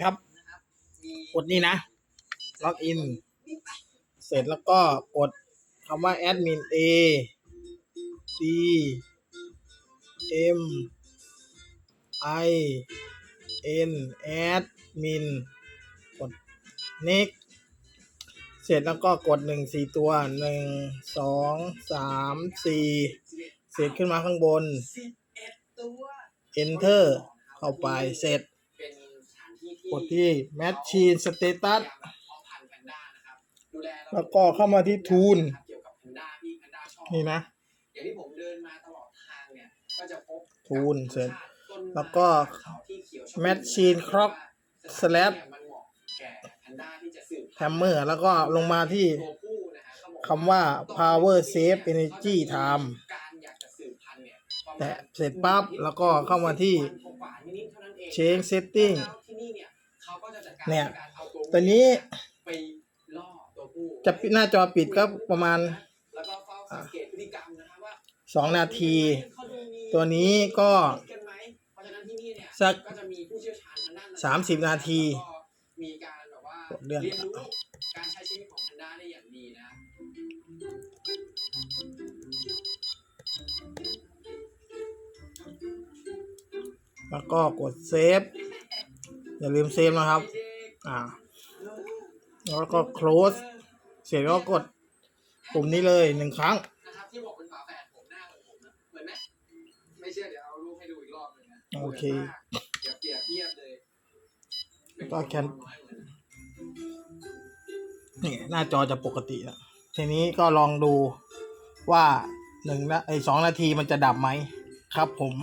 ครับ กดนี่นะ ล็อกอิน เสร็จแล้วก็กดคำว่า admin a d m i n admin กด next เสร็จแล้วก็กดหนึ่งสี่ตัวหนึ่งสองสามสี่เสร็จขึ้นมาข้างบน enter เข้าไปเสร็จ กดที่ machine status แล้วก็เข้ามาที่ tool นี่นะอย่างที่ผมเดินมาตลอดทางเนี่ยก็จะพบทูลเสร็จต้นไม้แล้วก็เขาที่เขียวชอุ่ Machine Clock สถานที่ Slab เนี่ยมันเหมาะแก่แพนด้าที่จะสืบพันธุ์ hammer แล้วก็ลงมาที่ตัวผู้นะฮะเขาบอกคำว่า power save energy time การอยากจะสืบพันธุ์เนี่ยประมาณแตะเสร็จปั๊บแล้วก็เข้ามาที่วันกว่าๆนิดๆเท่านั้นเอง change setting แล้วที่นี่ เนี่ยเขาก็จะจัดการเนี่ยในการเอาตัวตอนนี้ไปล่อตัวผู้จะปิดหน้าจอปิดก็ประมาณแล้วก็เฝ้าสังเกตพฤติกรรมนะครับว่า2นาทีเขาดูมีตัวนี้ก็ผิดกันไหมเพราะฉะนั้นที่นี่เนี่ยสักก็จะมีผู้เชี่ยวชาญทางด้านสามสิบนาทีแล้วก็มีการแบบว่าเรื่องเรียนรู้การใช้ชีวิตของแพนด้าได้อย่างดีนะแล้วก็กดเซฟ อย่าลืมเซฟนะครับ อ่า แล้วก็ close เสร็จแล้วก็กดปุ่มนี้เลยหนึ่งครั้งนะครับที่บอกเป็นฝาแฝดผมหน้าเหมือนผมนะเหมือนไหมไม่เชื่อเดี๋ยวเอารูปให้ดูอีกรอบหนึงนะโอเคเดี๋ยวเปรียบเทียบเลยก็แคนนี่หน้าจอจะปกติแล้วทีนี้ก็ลองดูว่าหนึ่งนะไอสองนาทีมันจะดับไหมครับผม